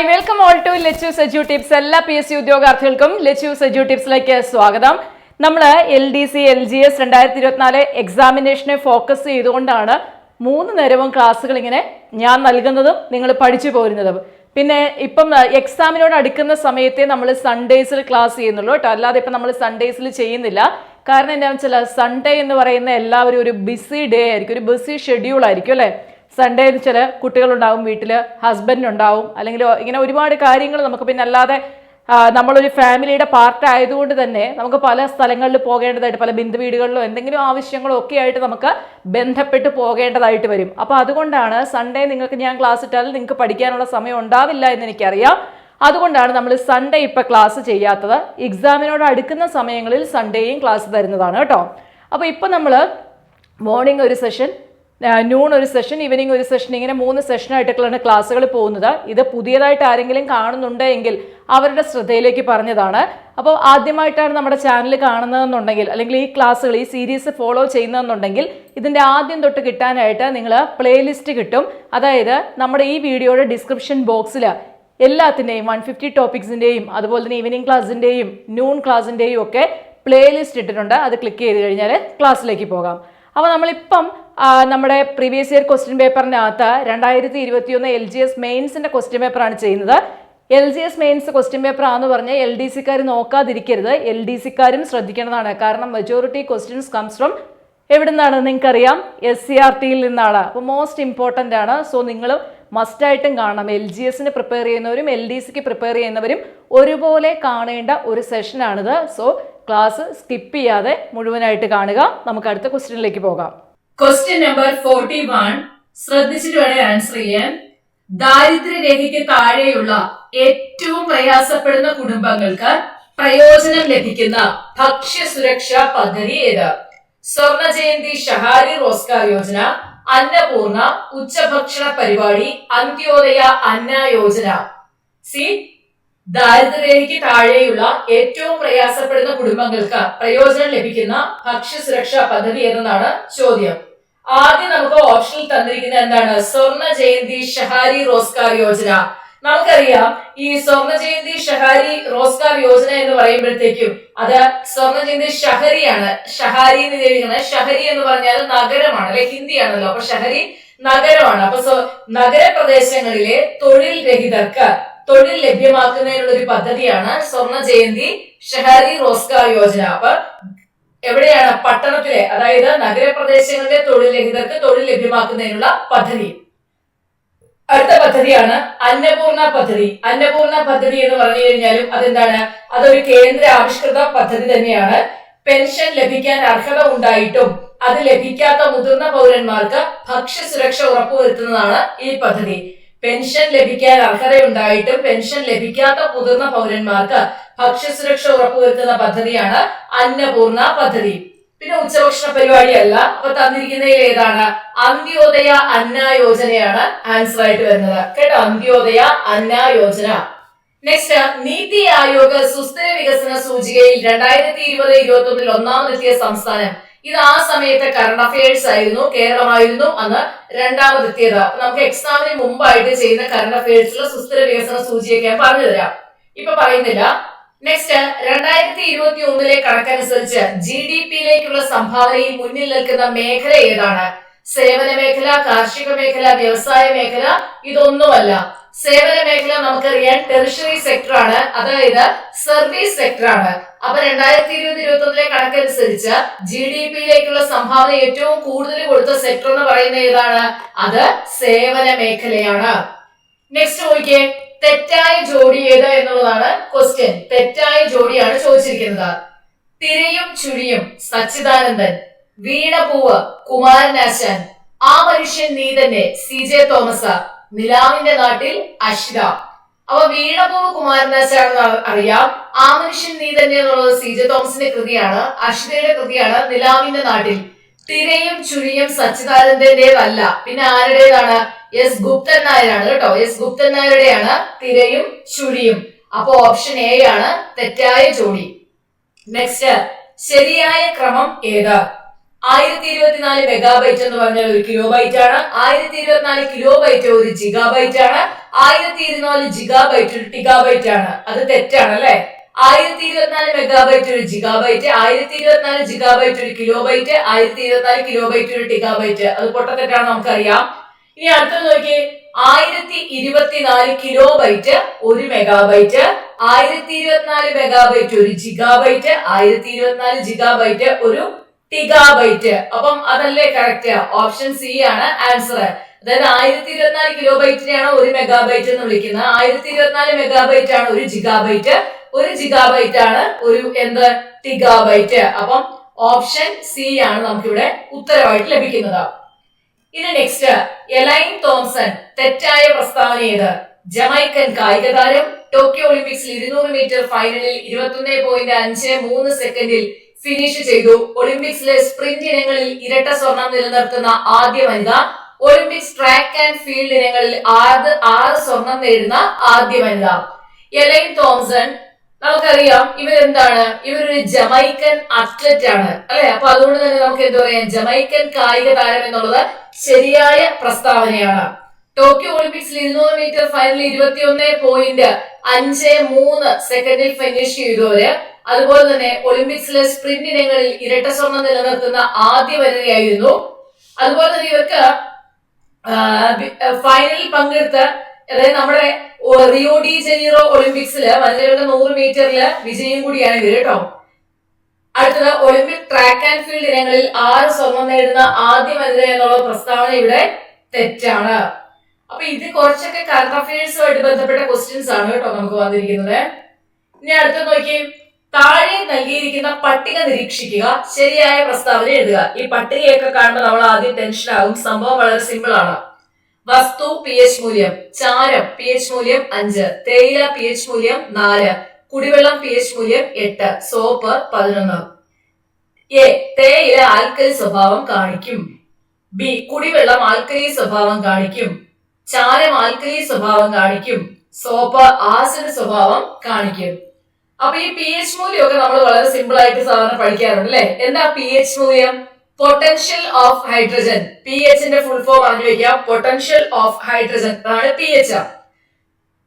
Hi welcome all to Lechu Saju tips എല്ലാ P S C ഉദ്യോഗാർത്ഥികൾക്കും ലെച്ചു സജു ടിപ്സിലേക്ക് സ്വാഗതം. നമ്മൾ L D C L G S രണ്ടായിരത്തി ഇരുപത്തിനാല് എക്സാമിനേഷനെ ഫോക്കസ് ചെയ്തുകൊണ്ടാണ് മൂന്ന് നേരവും ക്ലാസ്സുകൾ ഇങ്ങനെ ഞാൻ നൽകുന്നതും നിങ്ങൾ പഠിച്ചു പോരുന്നതും. പിന്നെ ഇപ്പം എക്സാമിനോട് അടുക്കുന്ന സമയത്തെ നമ്മൾ സൺഡേസിൽ ക്ലാസ് ചെയ്യുന്നുള്ളൂ കേട്ടോ. അല്ലാതെ ഇപ്പം നമ്മൾ സൺഡേസിൽ ചെയ്യുന്നില്ല. കാരണം എന്താണെന്ന് വെച്ചാൽ സൺഡേ എന്ന് പറയുന്ന എല്ലാവരും ഒരു ബിസി ഡേ ആയിരിക്കും. ഒരു ബിസി ഷെഡ്യൂൾ ആയിരിക്കും അല്ലേ? സൺഡേ ചില കുട്ടികളുണ്ടാവും വീട്ടിൽ ഹസ്ബൻഡ് ഉണ്ടാവും അല്ലെങ്കിൽ ഇങ്ങനെ ഒരുപാട് കാര്യങ്ങൾ നമുക്ക് പിന്നെ അല്ലാതെ നമ്മളൊരു ഫാമിലിയുടെ പാർട്ട് ആയതുകൊണ്ട് തന്നെ നമുക്ക് പല സ്ഥലങ്ങളിൽ പോകേണ്ടതായിട്ട് പല ബിന്ദു വീടുകളിലോ എന്തെങ്കിലും ആവശ്യങ്ങളോ ഒക്കെ ആയിട്ട് നമുക്ക് ബന്ധപ്പെട്ട് പോകേണ്ടതായിട്ട് വരും. അപ്പോൾ അതുകൊണ്ടാണ് സൺഡേ നിങ്ങൾക്ക് ഞാൻ ക്ലാസ് ഇട്ടാൽ നിങ്ങൾക്ക് പഠിക്കാനുള്ള സമയം ഉണ്ടാവില്ല എന്ന് എനിക്കറിയാം. അതുകൊണ്ടാണ് നമ്മൾ സൺഡേ ഇപ്പോൾ ക്ലാസ് ചെയ്യാത്തത്. എക്സാമിനോട് അടുക്കുന്ന സമയങ്ങളിൽ സൺഡേയും ക്ലാസ് തരുന്നതാണ് കേട്ടോ. അപ്പോൾ ഇപ്പം നമ്മൾ മോർണിംഗ് ഒരു സെഷൻ നൂൺ ഒരു സെഷൻ ഈവനിങ് ഒരു സെഷൻ ഇങ്ങനെ മൂന്ന് സെഷനായിട്ടൊക്കെയാണ് ക്ലാസ്സുകൾ പോകുന്നത്. ഇത് പുതിയതായിട്ട് ആരെങ്കിലും കാണുന്നുണ്ടെങ്കിൽ അവരുടെ ശ്രദ്ധയിലേക്ക് പറഞ്ഞതാണ്. അപ്പോൾ ആദ്യമായിട്ടാണ് നമ്മുടെ ചാനൽ കാണുന്നതെന്നുണ്ടെങ്കിൽ അല്ലെങ്കിൽ ഈ ക്ലാസ്സുകൾ ഈ സീരീസ് ഫോളോ ചെയ്യുന്നതെന്നുണ്ടെങ്കിൽ ഇതിന്റെ ആദ്യം തൊട്ട് കിട്ടാനായിട്ട് നിങ്ങൾ പ്ലേലിസ്റ്റ് കിട്ടും. അതായത് നമ്മുടെ ഈ വീഡിയോയുടെ ഡിസ്ക്രിപ്ഷൻ ബോക്സിൽ എല്ലാത്തിന്റെയും വൺ ഫിഫ്റ്റി ടോപ്പിക്സിന്റെയും അതുപോലെ തന്നെ ഈവനിങ് ക്ലാസ്സിന്റെയും നൂൺ ക്ലാസ്സിന്റെയും ഒക്കെ പ്ലേലിസ്റ്റ് ഇട്ടിട്ടുണ്ട്. അത് ക്ലിക്ക് ചെയ്ത് കഴിഞ്ഞാൽ ക്ലാസ്സിലേക്ക് പോകാം. അപ്പോൾ നമ്മളിപ്പം നമ്മുടെ പ്രീവിയസ് ഇയർ ക്വസ്റ്റ്യൻ പേപ്പറിനകത്ത് രണ്ടായിരത്തി ഇരുപത്തിയൊന്ന് എൽ ജി എസ് മെയിൻസിന്റെ ക്വസ്റ്റ്യൻ പേപ്പറാണ് ചെയ്യുന്നത്. L G S mains question paper ആണെന്ന് പറഞ്ഞാൽ എൽ ഡി സിക്കാർ നോക്കാതിരിക്കരുത്. എൽ ഡി സിക്കാരും ശ്രദ്ധിക്കേണ്ടതാണ്. കാരണം മെജോറിറ്റി ക്വസ്റ്റ്യൻസ് കംസ് ഫ്രം എവിടെ നിന്നാണ് നിങ്ങൾക്കറിയാം എസ് സി ആർ ടിയിൽ നിന്നാണ്. അപ്പോൾ മോസ്റ്റ് ഇമ്പോർട്ടന്റ് ആണ്. സോ നിങ്ങൾ മസ്റ്റായിട്ടും കാണണം. എൽ ജി എസിന് പ്രിപ്പയർ ചെയ്യുന്നവരും എൽ ഡി സിക്ക് പ്രിപ്പയർ ചെയ്യുന്നവരും ഒരുപോലെ കാണേണ്ട ഒരു സെഷനാണിത് സോ ക്ലാസ് സ്കിപ്പ് ചെയ്യാതെ മുഴുവനായിട്ട് കാണുക. നമുക്ക് അടുത്ത ക്വസ്റ്റ്യനിലേക്ക് പോകാം. ക്വസ്റ്റ്യൻ നമ്പർ ഫോർട്ടി വൺ ശ്രദ്ധിച്ചിട്ട് വേണേ ആൻസർ ചെയ്യാൻ. ദാരിദ്ര്യരേഖയ്ക്ക് താഴെയുള്ള ഏറ്റവും പ്രയാസപ്പെടുന്ന കുടുംബങ്ങൾക്ക് പ്രയോജനം ലഭിക്കുന്ന ഭക്ഷ്യ സുരക്ഷാ പദ്ധതി ഏത്? സ്വർണ ജയന്തി ഷഹാരി റോസ്കാർ യോജന അന്നപൂർണ ഉച്ചഭക്ഷണ പരിപാടി അന്ത്യോദയ അന്ന യോജന. സി ദാരിദ്ര്യരേഖയ്ക്ക് താഴെയുള്ള ഏറ്റവും പ്രയാസപ്പെടുന്ന കുടുംബങ്ങൾക്ക് പ്രയോജനം ലഭിക്കുന്ന ഭക്ഷ്യ സുരക്ഷാ പദ്ധതി എന്നതാണ് ചോദ്യം. ആദ്യം നമുക്ക് ഓപ്ഷനിൽ തന്നിരിക്കുന്ന എന്താണ്? സ്വർണ ജയന്തി ഷഹാരി റോസ്കാർ യോജന. നമുക്കറിയാം ഈ സ്വർണ ജയന്തി ഷഹാരി റോസ്കാർ യോജന എന്ന് പറയുമ്പോഴത്തേക്കും അത് സ്വർണ ജയന്തി ഷഹരിയാണ്. ഷഹാരി എന്ന് എഴുതിക്കുന്നത് ഷഹരി എന്ന് പറഞ്ഞാൽ നഗരമാണ് അല്ലെ ഹിന്ദിയാണല്ലോ. അപ്പൊ ഷഹരി നഗരമാണ്. അപ്പൊ നഗരപ്രദേശങ്ങളിലെ തൊഴിൽ രഹിതർക്ക് തൊഴിൽ ലഭ്യമാക്കുന്നതിനുള്ള ഒരു പദ്ധതിയാണ് സ്വർണ ജയന്തി ഷഹരി റോസ്കാർ യോജന. അപ്പൊ എവിടെയാണ് പട്ടണത്തിലെ അതായത് നഗരപ്രദേശങ്ങളിലെ തൊഴിൽ രഹിതർക്ക് തൊഴിൽ ലഭ്യമാക്കുന്നതിനുള്ള പദ്ധതി? അടുത്ത പദ്ധതിയാണ് അന്നപൂർണ പദ്ധതി. അന്നപൂർണ പദ്ധതി എന്ന് പറഞ്ഞു കഴിഞ്ഞാലും അതെന്താണ്? അതൊരു കേന്ദ്ര ആവിഷ്കൃത പദ്ധതി തന്നെയാണ്. പെൻഷൻ ലഭിക്കാൻ അർഹത ഉണ്ടായിട്ടും അത് ലഭിക്കാത്ത മുതിർന്ന പൗരന്മാർക്ക് ഭക്ഷ്യ സുരക്ഷ ഉറപ്പുവരുത്തുന്നതാണ് ഈ പദ്ധതി. പെൻഷൻ ലഭിക്കാൻ അർഹതയുണ്ടായിട്ടും പെൻഷൻ ലഭിക്കാത്ത മുതിർന്ന പൗരന്മാർക്ക് ഭക്ഷ്യസുരക്ഷ ഉറപ്പുവരുത്തുന്ന പദ്ധതിയാണ് അന്നപൂർണ പദ്ധതി. പിന്നെ ഉച്ചഭക്ഷണ പരിപാടിയല്ല അപ്പൊ തന്നിരിക്കുന്നതിൽ ഏതാണ്? അന്ത്യോദയ അന്ന യോജനയാണ് ആൻസർ ആയിട്ട് വരുന്നത്. കേട്ടോ? അന്ത്യോദയ അന്ന യോജന. നെക്സ്റ്റ് നീതി ആയോഗ് സുസ്ഥിര വികസന സൂചികയിൽ രണ്ടായിരത്തി ഇരുപത് ഇരുപത്തി ഒന്നിൽ ഒന്നാമതെത്തിയ സംസ്ഥാനം ഇത് ആ സമയത്തെ കറണ്ട് അഫയേഴ്സ് ആയിരുന്നു കേരളമായിരുന്നു അന്ന് രണ്ടാമതെത്തിയത്. നമുക്ക് എക്സാമിന് മുമ്പായിട്ട് ചെയ്യുന്ന കറണ്ട് അഫയേഴ്സിലെ സുസ്ഥിര വികസന സൂചിയൊക്കെ ഞാൻ പറഞ്ഞു തരാം. ഇപ്പൊ പറയുന്നില്ല. നെക്സ്റ്റ് രണ്ടായിരത്തി ഇരുപത്തി ഒന്നിലെ കണക്കനുസരിച്ച് ജി ഡി പിയിലേക്കുള്ള സംഭാവനയിൽ മുന്നിൽ നിൽക്കുന്ന മേഖല ഏതാണ്? സേവന മേഖല കാർഷിക മേഖല വ്യവസായ മേഖല ഇതൊന്നുമല്ല. സേവന മേഖല നമുക്കറിയാൻ ടെറിഷറി സെക്ടർ ആണ്. അതായത് സർവീസ് സെക്ടർ ആണ്. അപ്പൊ രണ്ടായിരത്തി ഇരുപത് ഇരുപത്തി ഒന്നിലെ കണക്കനുസരിച്ച് ജി ഡി പിയിലേക്കുള്ള സംഭാവന ഏറ്റവും കൂടുതൽ കൊടുത്ത സെക്ടർ എന്ന് പറയുന്ന ഏതാണ്? അത് സേവന മേഖലയാണ് നെക്സ്റ്റ് നോക്കിയേ. തെറ്റായ ജോഡി ഏത് എന്നുള്ളതാണ് ക്വസ്റ്റ്യൻ തെറ്റായ ജോഡിയാണ് ചോദിച്ചിരിക്കുന്നത്. തിരയും ചുഴിയും സച്ചിദാനന്ദൻ. വീണപൂവ് കുമാരനാശൻ ആ മനുഷ്യൻ നീ തന്നെ സി ജെ തോമസ് നിലാവിന്റെ നാട്ടിൽ അഷിത അപ്പൊ വീണപൂവ് കുമാരനാശാണെന്ന് അ- അറിയാം. ആ മനുഷ്യൻ നീ തന്നെ എന്നുള്ളത് സി ജെ തോമസിന്റെ കൃതിയാണ്. അഷിതയുടെ കൃതിയാണ് നിലാവിന്റെ നാട്ടിൽ. തിരയും ചുഴിയും സച്ചിദാനന്ദന്റേതല്ല. പിന്നെ ആരുടേതാണ്? എസ് ഗുപ്തൻ നായരാണ് കേട്ടോ. എസ് ഗുപ്തൻ നായരുടെയാണ് തിരയും ചുഴിയും. അപ്പൊ ഓപ്ഷൻ എ ആണ് തെറ്റായ ജോഡി. നെക്സ്റ്റ് ശരിയായ ക്രമം ഏത്? ആയിരത്തി ഇരുപത്തിനാല് മെഗാബൈറ്റ് എന്ന് പറഞ്ഞാൽ ഒരു കിലോ ബൈറ്റ് ആണ്. ആയിരത്തി ഇരുപത്തിനാല് കിലോ ബൈറ്റ് ഒരു ജിഗാബൈറ്റ് ആണ്. ആയിരത്തി ഇരുപത്തിനാല് ജിഗാബൈറ്റ് ഒരു ടിഗാബൈറ്റ് ആണ്. അത് തെറ്റാണ് അല്ലെ? ആയിരത്തി ഇരുപത്തിനാല് മെഗാബൈറ്റ് ഒരു ജിഗാബൈറ്റ് ആയിരത്തി ഇരുപത്തിനാല് ജിഗാബൈറ്റ് ഒരു കിലോ ബൈറ്റ് ആയിരത്തി ഇരുപത്തിനാല് കിലോ ബൈറ്റ് ഒരു ടിഗാബൈറ്റ് അത് പൊട്ട തെറ്റാണ് നമുക്കറിയാം. ഇനി അടുത്തത് നോക്കി ആയിരത്തി ഇരുപത്തിനാല് കിലോ ബൈറ്റ് ഒരു മെഗാബൈറ്റ് ആയിരത്തി ഇരുപത്തിനാല് മെഗാബൈറ്റ് ഒരു ജിഗാബൈറ്റ് ആയിരത്തി ഇരുപത്തിനാല് ജിഗാബൈറ്റ് ഒരു ടിഗാബൈറ്റ് അപ്പം അതല്ലേ കറക്റ്റ് ഓപ്ഷൻ സി ആണ് ആൻസർ അതായത് ആയിരത്തി ഇരുപത്തിനാല് കിലോ ബൈറ്റിനെയാണ് ഒരു മെഗാബൈറ്റ് എന്ന് വിളിക്കുന്നത്. ആയിരത്തി ഇരുപത്തിനാല് മെഗാബൈറ്റ് ആണ് ഒരു ജിഗാബൈറ്റ് ഒരു ജിഗാബൈറ്റ് ആണ് ഒരു എന്ത്? ടിഗാബൈറ്റ് അപ്പം ഓപ്ഷൻ സി ആണ് നമുക്കിവിടെ ഉത്തരവായിട്ട് ലഭിക്കുന്നത്. ഇനി നെക്സ്റ്റ് എലൈൻ തോംസൺ തെറ്റായ പ്രസ്താവന ഏത്? ജമൈക്കൻ കായിക താരം ടോക്കിയോ ഒളിമ്പിക്സിൽ ഇരുന്നൂറ് മീറ്റർ ഫൈനലിൽ ഇരുപത്തൊന്ന് പോയിന്റ് അഞ്ച് മൂന്ന് സെക്കൻഡിൽ ഫിനിഷ് ചെയ്തു. ഒളിമ്പിക്സിലെ സ്പ്രിന്റ് ഇനങ്ങളിൽ ഇരട്ട സ്വർണം നിലനിർത്തുന്ന ആദ്യ വനിത. ഒളിമ്പിക്സ് ട്രാക്ക് ആൻഡ് ഫീൽഡ് ഇനങ്ങളിൽ ആറ് ആറ് സ്വർണം നേടുന്ന ആദ്യ വനിത. എലൈൻ തോംസൺ നമുക്കറിയാം ഇവരെന്താണ്? ഇവരൊരു ജമൈക്കൻ അത്ലറ്റ് ആണ് അല്ലെ? അപ്പൊ അതുകൊണ്ട് തന്നെ നമുക്ക് എന്താ പറയാ? ജമൈക്കൻ കായിക താരം എന്നുള്ളത് ശരിയായ പ്രസ്താവനയാണ്. ടോക്കിയോ ഒളിമ്പിക്സിൽ ഇരുന്നൂറ് മീറ്റർ ഫൈനലിൽ ഇരുപത്തിയൊന്ന് പോയിന്റ് അഞ്ച് മൂന്ന് സെക്കൻഡിൽ ഫിനിഷ് ചെയ്തവര് അതുപോലെ തന്നെ ഒളിമ്പിക്സിലെ സ്പ്രിന്റ് ഇനങ്ങളിൽ ഇരട്ട സ്വർണം നിലനിർത്തുന്ന ആദ്യ വനിതയായിരുന്നു. അതുപോലെ തന്നെ ഇവർക്ക് ഫൈനലിൽ പങ്കെടുത്ത് അതായത് നമ്മുടെ റിയോ ഡി ജനീറോ ഒളിമ്പിക്സിൽ വനിതകളുടെ നൂറ് മീറ്ററിൽ വിജയം കൂടിയാണ് ഇവർ കേട്ടോ. അടുത്തത് ഒളിമ്പിക് ട്രാക്ക് ആൻഡ് ഫീൽഡ് ഇനങ്ങളിൽ ആറ് സ്വർണം നേടുന്ന ആദ്യ വനിത എന്നുള്ള പ്രസ്താവന ഇവിടെ തെറ്റാണ്. അപ്പൊ ഇത് കുറച്ചൊക്കെ കറണ്ട് അഫയേഴ്സുമായിട്ട് ബന്ധപ്പെട്ട ക്വസ്റ്റ്യൻസ് ആണ് കേട്ടോ നമുക്ക് വന്നിരിക്കുന്നത്. ഇനി അടുത്ത നോക്കി താഴെ നൽകിയിരിക്കുന്ന പട്ടിക നിരീക്ഷിക്കുക. ശരിയായ പ്രസ്താവന എഴുതുക. ഈ പട്ടികയൊക്കെ കാണുമ്പോൾ നമ്മൾ ആദ്യം ടെൻഷൻ ആകും. സംഭവം വളരെ സിമ്പിൾ ആണ്. വസ്തു പി എച്ച് മൂല്യം ചാരം പി എച്ച് മൂല്യം അഞ്ച് തേയില പി എച്ച് മൂല്യം നാല് കുടിവെള്ളം പി എച്ച് മൂല്യം എട്ട് സോപ്പ് പതിനൊന്ന്. എ തേയില ആൽക്കലി സ്വഭാവം കാണിക്കും. ബി കുടിവെള്ളം ആൽക്കലി സ്വഭാവം കാണിക്കും. ചാരം ആൽക്കലി സ്വഭാവം കാണിക്കും. സോപ്പ് ആസിഡ് സ്വഭാവം കാണിക്കും. അപ്പൊ ഈ പി എച്ച് മൂല്യമൊക്കെ നമ്മൾ വളരെ സിമ്പിൾ ആയിട്ട് സാധാരണ പഠിക്കാറുണ്ട് അല്ലെ? എന്താ പി എച്ച് മൂല്യം? പൊട്ടൻഷ്യൽ ഓഫ് ഹൈഡ്രജൻ പി എച്ചിന്റെ ഫുൾ ഫോം അറിഞ്ഞു വെക്കാം. പൊട്ടൻഷ്യൽ ഓഫ് ഹൈഡ്രജൻ അതാണ് പി എച്ച്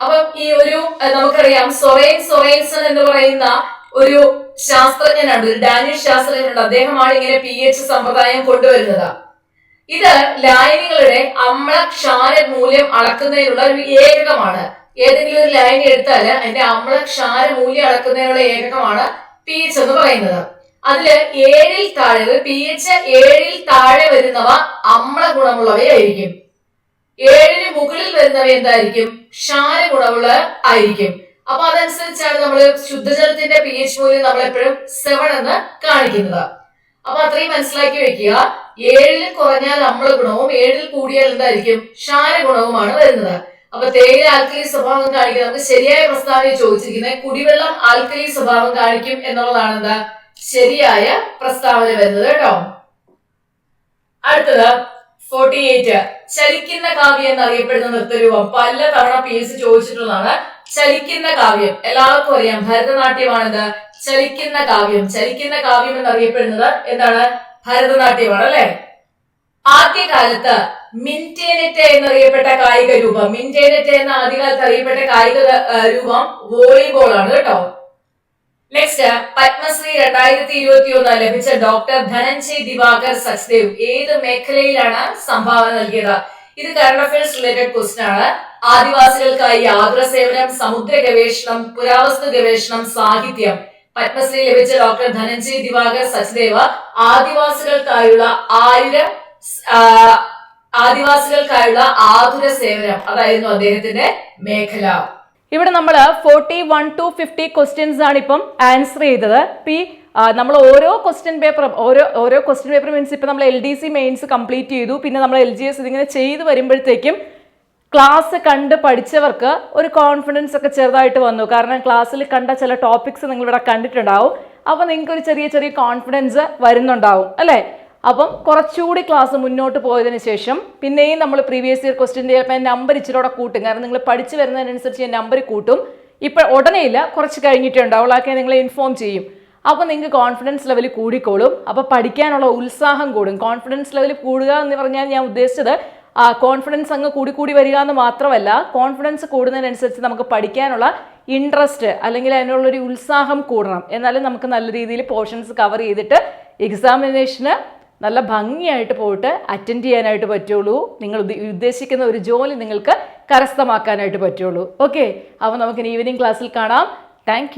അപ്പം ഈ ഒരു നമുക്കറിയാം സൊറൈൻ സൊറൈൻസൺ എന്ന് പറയുന്ന ഒരു ശാസ്ത്രജ്ഞനാണ് ഒരു ഡാനിഷ് ശാസ്ത്രജ്ഞനുണ്ട്. അദ്ദേഹമാണ് ഇങ്ങനെ പി എച്ച് സമ്പ്രദായം കൊണ്ടുവരുന്നത്. ഇത് ലായനികളുടെ അമ്ല ക്ഷാര മൂല്യം അളക്കുന്നതിനുള്ള ഒരു ഏകകമാണ്. ഏതെങ്കിലും ഒരു ലൈൻ എടുത്താൽ അതിന്റെ അമ്ല ക്ഷാര മൂല്യം അളക്കുന്നതിനുള്ള ഏകകമാണ് പി എച്ച് എന്ന് പറയുന്നത്. അതിൽ ഏഴിൽ താഴെ പി എച്ച് ഏഴിൽ താഴെ വരുന്നവ അമ്ല ഗുണമുള്ളവയായിരിക്കും ഏഴിന് മുകളിൽ വരുന്നവ എന്തായിരിക്കും? ക്ഷാര ഗുണമുള്ള ആയിരിക്കും. അപ്പൊ അതനുസരിച്ചാണ് നമ്മൾ ശുദ്ധജലത്തിന്റെ പി എച്ച് മൂല്യം നമ്മൾ എപ്പോഴും സെവൻ എന്ന് കാണിക്കുന്നത്. അപ്പൊ അത്രയും മനസ്സിലാക്കി വെക്കുക. ഏഴിൽ കുറഞ്ഞാൽ അമ്ല ഗുണവും ഏഴിൽ കൂടിയാൽ എന്തായിരിക്കും? ക്ഷാര ഗുണവുമാണ് വരുന്നത്. അപ്പൊ തേയില ആൽക്കലി സ്വഭാവം കാണിക്കുക നമുക്ക് ശരിയായ പ്രസ്താവന ചോദിച്ചിരിക്കുന്നത് കുടിവെള്ളം ആൽക്കലി സ്വഭാവം കാണിക്കും എന്നുള്ളതാണ് എന്താ ശരിയായ പ്രസ്താവന വരുന്നത് കേട്ടോ. അടുത്തത് ഫോർട്ടി എയ്റ്റ് ചലിക്കുന്ന കാവ്യം എന്നറിയപ്പെടുന്ന നൃത്തരൂപം. പല തവണ പി എസ് ചോദിച്ചിട്ടുള്ളതാണ് ചലിക്കുന്ന കാവ്യം. എല്ലാവർക്കും അറിയാം ഭരതനാട്യമാണിത് ചലിക്കുന്ന കാവ്യം. ചലിക്കുന്ന കാവ്യം എന്നറിയപ്പെടുന്നത് എന്താണ്? ഭരതനാട്യമാണ് അല്ലെ? ആദ്യകാലത്ത് മിന്റേനെറ്റ എന്നറിയപ്പെട്ട കായിക രൂപം. മിന്റേനെറ്റ എന്ന ആദ്യകാലത്ത് അറിയപ്പെട്ട കായിക രൂപം വോളിബോൾ ആണ് കേട്ടോ. നെക്സ്റ്റ് പത്മശ്രീ രണ്ടായിരത്തി ഇരുപത്തി ഒന്ന് ലഭിച്ച ഡോക്ടർ ധനഞ്ജയ് ദിവാകർ സച്ദേവ് ഏത് മേഖലയിലാണ് സംഭാവന നൽകിയത്? ഇത് കറണ്ട് അഫയേഴ്സ് റിലേറ്റഡ് ക്വസ്റ്റൻ ആണ്. ആദിവാസികൾക്കായി ആഗ്ര സേവനം സമുദ്ര ഗവേഷണം പുരാവസ്തു ഗവേഷണം സാഹിത്യം. പത്മശ്രീ ലഭിച്ച ഡോക്ടർ ധനഞ്ജയ് ദിവാകർ സച്ദേവ് ആദിവാസികൾക്കായുള്ള ആയുര ആദിവാസികൾക്കായുള്ള ആതുര സേവനം അതായിരുന്നു അദ്ദേഹത്തിന്റെ മേഖല. ഇവിടെ നമ്മൾ forty one to fifty questions ആണ് ഇപ്പം ആൻസർ ചെയ്തത്. പി നമ്മൾ ഓരോ ക്വസ്റ്റ്യൻ പേപ്പറും ഓരോ ഓരോ ക്വസ്റ്റ്യൻ പേപ്പർ മീൻസ് ഇപ്പം നമ്മൾ L D C mains complete ചെയ്തു. പിന്നെ നമ്മൾ എൽ ജി എസ് ഇതിങ്ങനെ ചെയ്ത് വരുമ്പോഴത്തേക്കും ക്ലാസ് കണ്ട് പഠിച്ചവർക്ക് ഒരു കോൺഫിഡൻസ് ഒക്കെ ചെറുതായിട്ട് വന്നു. കാരണം ക്ലാസ്സിൽ കണ്ട ചില ടോപ്പിക്സ് നിങ്ങളിവിടെ കണ്ടിട്ടുണ്ടാവും. അപ്പോൾ നിങ്ങൾക്ക് ഒരു ചെറിയ ചെറിയ കോൺഫിഡൻസ് വരുന്നുണ്ടാവും അല്ലേ? അപ്പം കുറച്ചുകൂടി ക്ലാസ് മുന്നോട്ട് പോയതിന് ശേഷം പിന്നെയും നമ്മൾ പ്രീവിയസ് ഇയർ ക്വസ്റ്റിന്റെ ചിലപ്പോൾ നമ്പർ ഇച്ചിരി കൂട്ടും. കാരണം നിങ്ങൾ പഠിച്ചു വരുന്നതിനനുസരിച്ച് ഞാൻ നമ്പർ കൂട്ടും. ഇപ്പോൾ ഉടനെ ഇല്ല കുറച്ച് കഴിഞ്ഞിട്ടേ ഉണ്ടാവുള്ളൂ നിങ്ങളെ ഇൻഫോം ചെയ്യും. അപ്പോൾ നിങ്ങൾക്ക് കോൺഫിഡൻസ് ലെവൽ കൂടിക്കോളും. അപ്പോൾ പഠിക്കാനുള്ള ഉത്സാഹം കൂടും. കോൺഫിഡൻസ് ലെവൽ കൂടുക എന്ന് പറഞ്ഞാൽ ഞാൻ ഉദ്ദേശിച്ചത് കോൺഫിഡൻസ് അങ്ങ് കൂടി കൂടി വരിക എന്ന് മാത്രമല്ല കോൺഫിഡൻസ് കൂടുന്നതിനനുസരിച്ച് നമുക്ക് പഠിക്കാനുള്ള ഇൻട്രസ്റ്റ് അല്ലെങ്കിൽ അതിനുള്ളൊരു ഉത്സാഹം കൂടണം. എന്നാലും നമുക്ക് നല്ല രീതിയിൽ പോർഷൻസ് കവർ ചെയ്തിട്ട് എക്സാമിനേഷന് നല്ല ഭംഗിയായിട്ട് പോയിട്ട് അറ്റൻഡ് ചെയ്യാനായിട്ട് പറ്റുള്ളൂ. നിങ്ങൾ ഉദ്ദേശിക്കുന്ന ഒരു ജോലി നിങ്ങൾക്ക് കരസ്ഥമാക്കാനായിട്ട് പറ്റുള്ളൂ. ഓക്കെ അപ്പോൾ നമുക്ക് ഈവനിങ് ക്ലാസ്സിൽ കാണാം. താങ്ക്